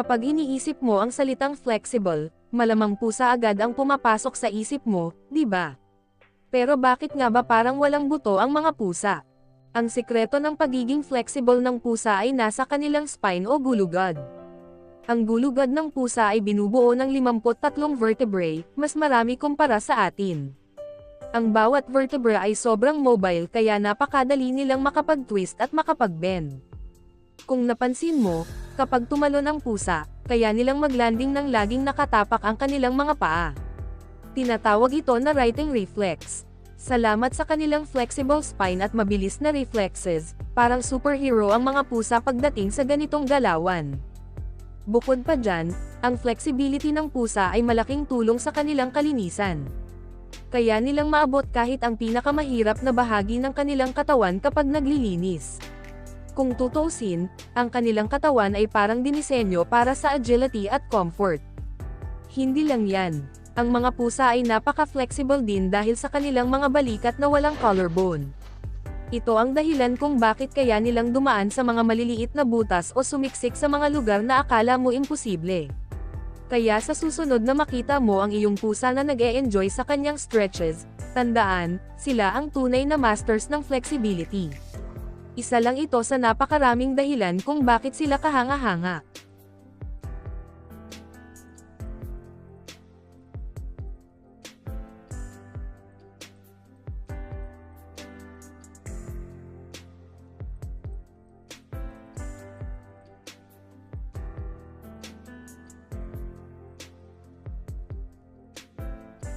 Kapag iniisip mo ang salitang flexible, malamang pusa agad ang pumapasok sa isip mo, di ba? Pero bakit nga ba parang walang buto ang mga pusa? Ang sikreto ng pagiging flexible ng pusa ay nasa kanilang spine o gulugad. Ang gulugad ng pusa ay binubuo ng 53 vertebrae, mas marami kumpara sa atin. Ang bawat vertebra ay sobrang mobile kaya napakadali nilang makapag-twist at makapag-bend. Kung napansin mo, kapag tumalon ang pusa, kaya nilang maglanding ng laging nakatapak ang kanilang mga paa. Tinatawag ito na writing reflex. Salamat sa kanilang flexible spine at mabilis na reflexes, parang superhero ang mga pusa pagdating sa ganitong galawan. Bukod pa dyan, ang flexibility ng pusa ay malaking tulong sa kanilang kalinisan. Kaya nilang maabot kahit ang pinakamahirap na bahagi ng kanilang katawan kapag naglilinis. Kung tutuusin, ang kanilang katawan ay parang dinisenyo para sa agility at comfort. Hindi lang yan. Ang mga pusa ay napaka-flexible din dahil sa kanilang mga balikat na walang collarbone. Ito ang dahilan kung bakit kaya nilang dumaan sa mga maliliit na butas o sumiksik sa mga lugar na akala mo imposible. Kaya sa susunod na makita mo ang iyong pusa na nag-e-enjoy sa kanyang stretches, tandaan, sila ang tunay na masters ng flexibility. Isa lang ito sa napakaraming dahilan kung bakit sila kahanga-hanga.